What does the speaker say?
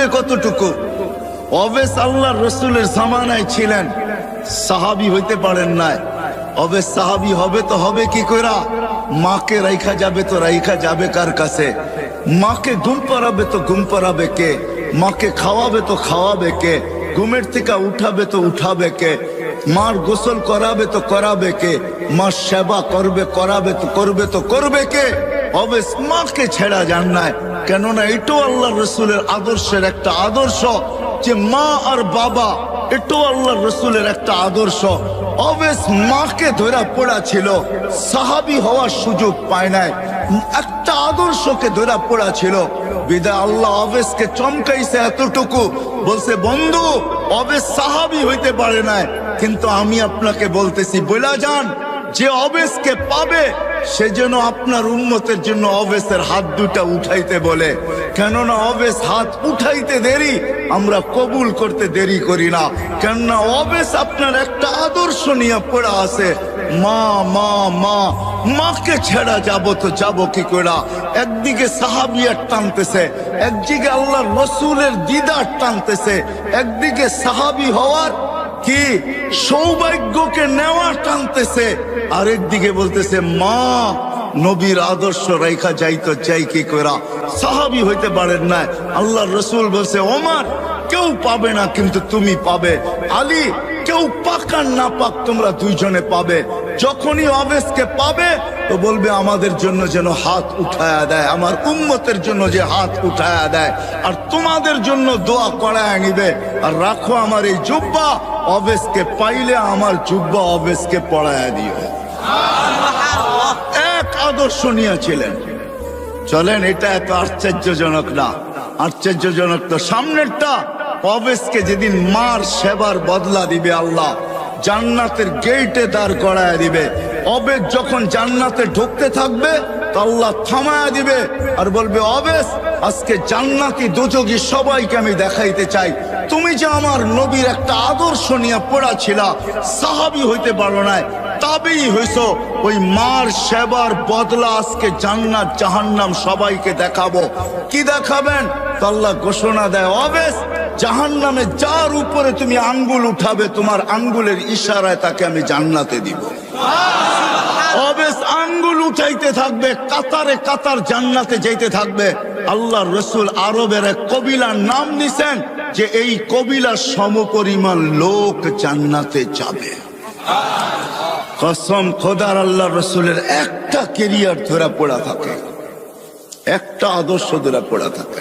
দূরে কতটুকু? অবেশ আল্লাহ রসুলের জামানায় ছিলেন। সাহাবি হইতে পারেন নাই। অবে সাহাবি হবে তো হবে কি কইরা? মাকে রাইখা যাবে তো রাইখা যাবে কার কাছে? মাকে ঘুম পাড়াবে তো ঘুম পাড়াবে কে? মাকে খাওয়াবে তো খাওয়াবে কে? ঘুমের থেকে উঠাবে তো উঠাবে কে? মার গোসল করাবে তো করাবে কে? মার সেবা করবে, করাবে তো করবে তো করবে কে? অবেস মাকে ছেড়া যান নাই। কেননা এটাও আল্লাহ রসুলের আদর্শের একটা আদর্শ যে মা আর বাবা, এটাও আল্লাহ রসুলের একটা আদর্শ। অবেস মাকে ধরা পড়া ছিল, সাহাবি হওয়ার সুযোগ পায় নাই। একটা আদর্শকে ধরা পড়া ছিল। বিদায় আল্লাহ অবেশকে চমকাইছে এতটুকু। বলছে, বন্ধু অবেশ সাহাবি হইতে পারে নাই। কিন্তু আমি আপনাকে বলতেছি বলা যান, যে অবেশকে পাবে সেজন্য আপনার উন্মতের জন্য অবেসের হাত দুটা উঠাইতে বলে, কেননা অবেস হাত উঠাইতে দেরি, আমরা কবুল করতে দেরি করি না। কেননা অবেস আপনার একটা আদর্শ নিয়ে পড়া আছে, মা মা মা, মাকে ছেড়া যাব তো যাব কি করে? একদিকে সাহাবিয়ার টানতেছে, একদিকে আল্লাহ রসুলের দিদার টানতেছে, একদিকে সাহাবি হওয়ার কি সৌভাগ্যকে নেওয়া টানতেছে। আরেক দিকে বলতেছে, মা, নবীর আদর্শ রেখা যাইতো, যাই কি করা সাহাবি হইতে পারেন না আল্লাহ রসুল বলছে, ওমার, কেউ পাবে না, কিন্তু তুমি পাবে। আলী, কেউ পাকার না পাক, তোমরা দুইজনে পাবে। যখনই অবেশকে পাবে, তো বলবে, আমাদের জন্য যেন হাত উঠায়া দেয়। আমার উম্মতের জন্য যে হাত উঠায়া দেয়। আর তোমাদের জন্য দোয়া করায় নিবে। আর রাখো আমার এই জুব্বা অবেশকে পাইলে আমার জুব্বা অবেশকে পড়ায় দিও। এক আদর্শ নিয়েছিলেন। চলেন, এটা এত আশ্চর্যজনক না। আশ্চর্যজনক তো সামনেরটা। অবেশকে যেদিন মার সেবার বদলা দিবে আল্লাহ, জান্নাতের গেটে দাঁড় করায় দিবে। অবেশ যখন জান্নাতে ঢুকতে থাকবে, তো আল্লাহ থামায় দিবে আর বলবে, অবেশ আজকে জান্নাতি দুযোগী সবাইকে আমি দেখাইতে চাই। তুমি যে আমার নবীর একটা আদর্শ নিয়ে পড়া ছিল সাহাবি হইতে পারো নাই, তবেই হইছ। ওই মার সেবার বদলা আজকে জান্নাত, জাহান্নাম সবাইকে দেখাবো। কি দেখাবেন? তো আল্লাহ ঘোষণা দেয়, অবেশ জাহান নামে যার উপরে তুমি আঙ্গুল উঠাবে, তোমার আঙ্গুলের ইশারায় তাকে আমি জান্নাতে দিব। অবেশ, আঙ্গুল উঠাইতে থাকবে, কাতারে কাতার জান্নাতে যেতে থাকবে। আল্লাহ রসুল আরবের এক কবিলার নাম নিছেন যে এই কবিলার সমপরিমাণ লোক জান্নাতে যাবে। কসম খোদার আল্লাহ রসুলের একটা কেরিয়ার ধরা পড়া থাকে, একটা আদর্শ ধরা পড়া থাকে।